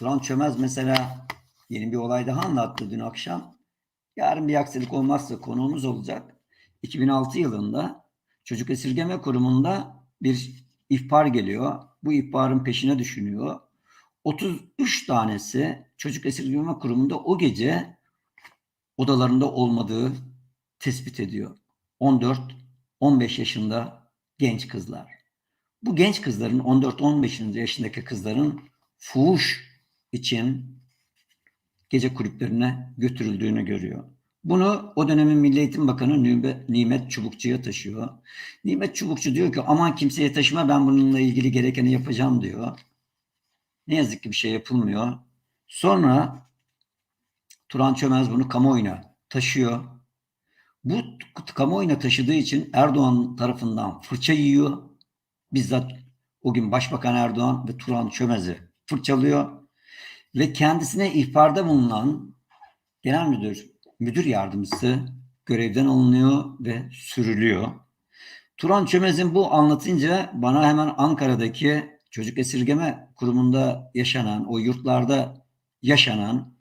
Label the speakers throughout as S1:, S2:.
S1: Turan Çömez mesela yeni bir olay daha anlattı dün akşam. Yarın bir aksilik olmazsa konuğumuz olacak. 2006 yılında Çocuk Esirgeme Kurumu'nda bir ihbar geliyor. Bu ihbarın peşine düşünüyor. 33 tanesi Çocuk Esirgeme Kurumu'nda o gece odalarında olmadığı tespit ediyor. 14-15 yaşında genç kızlar. Bu genç kızların 14-15 yaşındaki kızların fuhuş için gece kulüplerine götürüldüğünü görüyor. Bunu o dönemin Milli Eğitim Bakanı Nimet Çubukçu'ya taşıyor. Nimet Çubukçu diyor ki aman kimseye taşıma ben bununla ilgili gerekeni yapacağım diyor. Ne yazık ki bir şey yapılmıyor. Sonra Turan Çömez bunu kamuoyuna taşıyor. Bu kamuoyuna taşıdığı için Erdoğan tarafından fırça yiyor. Bizzat o gün Başbakan Erdoğan ve Turan Çömez'i fırçalıyor. Ve kendisine ihbarda bulunan genel müdür, müdür yardımcısı görevden alınıyor ve sürülüyor. Turan Çömez'in bu anlatınca bana hemen Ankara'daki çocuk esirgeme kurumunda yaşanan, o yurtlarda yaşanan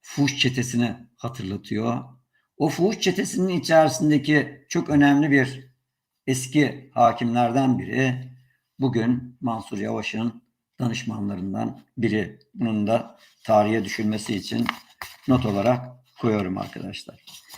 S1: fuhuş çetesini hatırlatıyor. O fuhuş çetesinin içerisindeki çok önemli bir eski hakimlerden biri bugün Mansur Yavaş'ın danışmanlarından biri. Bunun da tarihe düşülmesi için not olarak koyuyorum arkadaşlar.